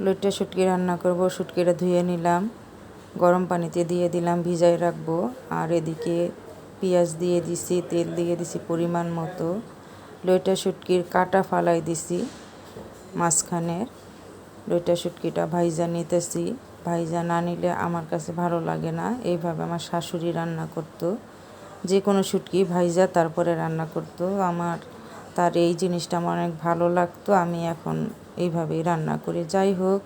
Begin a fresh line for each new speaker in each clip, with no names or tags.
লইট্টা শুটকি রান্না করব, শুটকিটা ধুয়ে নিলাম, গরম পানিতে দিয়ে দিলাম ভিজাই রাখব। আর এদিকে পেঁয়াজ দিয়ে দিছি, তেল দিয়ে দিছি পরিমাণ মতো। লইটা শুটকির কাটা ফালাই দিছি মাঝখানের লইটা শুটকিটা ভাইজা নিতেছি। ভাইজা না নিলে আমার কাছে ভালো লাগে না। এইভাবে আমার শাশুড়ি রান্না করতো। যে কোনো শুটকি ভাইজা তারপরে রান্না করতো। আমার, তার এই জিনিসটা আমার অনেক ভালো লাগতো। আমি এখন এইভাবেই রান্না করি। যাই হোক,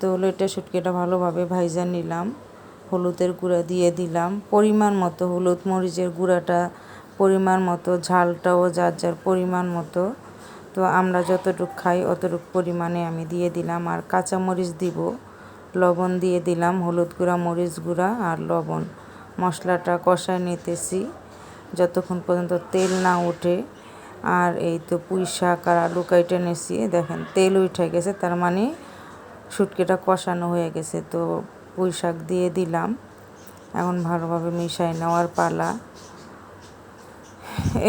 তো লইটা শুটকিটা ভালোভাবে ভাইজা নিলাম। হলুদের গুঁড়া দিয়ে দিলাম। পরিমাণ মতো হলুদ মরিচের গুঁড়াটা, পরিমাণ মতো ঝালটাও যার যার পরিমাণ মতো। তো আমরা যতটুকু খাই অতটুক পরিমাণে আমি দিয়ে দিলাম। আর কাঁচা মরিচ দিব, লবণ দিয়ে দিলাম, হলুদ গুঁড়া, মরিচ গুঁড়া আর লবণ। মশলাটা কষায় নিতেছি। যতক্ষণ পর্যন্ত তেল না ওঠে আর এই তো পুঁই শাক আর আলু কাইটে নিয়েছি দেখেন, তেল উঠে গেছে, তার মানে শুটকিটা কষানো হয়ে গেছে। তো পুঁই শাক দিয়ে দিলাম। এখন ভালোভাবে মিশাই নেওয়ার পালা।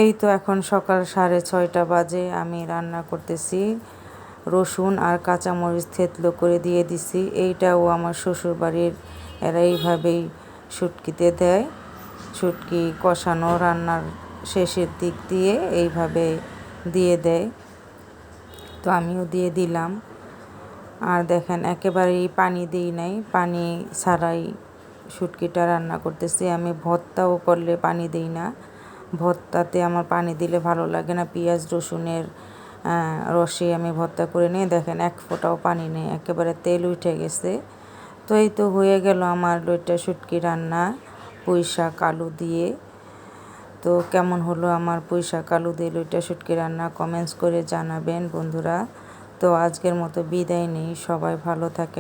এই তো এখন সকাল সাড়ে ছয়টা বাজে, আমি রান্না করতেছি। রসুন আর কাঁচামরিচ থেতলো করে দিয়ে দিছি। এইটাও আমার শ্বশুরবাড়ির, এরা এইভাবেই শুটকিতে দেয়। শুটকি কষানো, রান্নার শেষের দিক দিয়ে এইভাবে দিয়ে দেয়। তো আমিও দিয়ে দিলাম। আর দেখেন, একেবারেই পানি দিই নাই। পানি ছাড়াই শুটকিটা রান্না করতেছি। আমি ভর্তাও করলে পানি দিই না। ভর্তাতে আমার পানি দিলে ভালো লাগে না। পেঁয়াজ, রসুনের রসে আমি ভর্তা করে নিয়ে দেখেন, এক ফোঁটাও পানি নেই। একেবারে তেল উঠে গেছে। তো এই তো হয়ে গেল আমার লইটা শুটকি রান্না। পুঁই শাক আলু দিয়ে তো কেমন হলো আমার পুঁইশাক আলু দিয়ে লইটা শুটকি রান্না? কমেন্টস করে জানাবেন বন্ধুরা। তো আজকের মতো বিদায় নেই। সবাই ভালো থাকেন।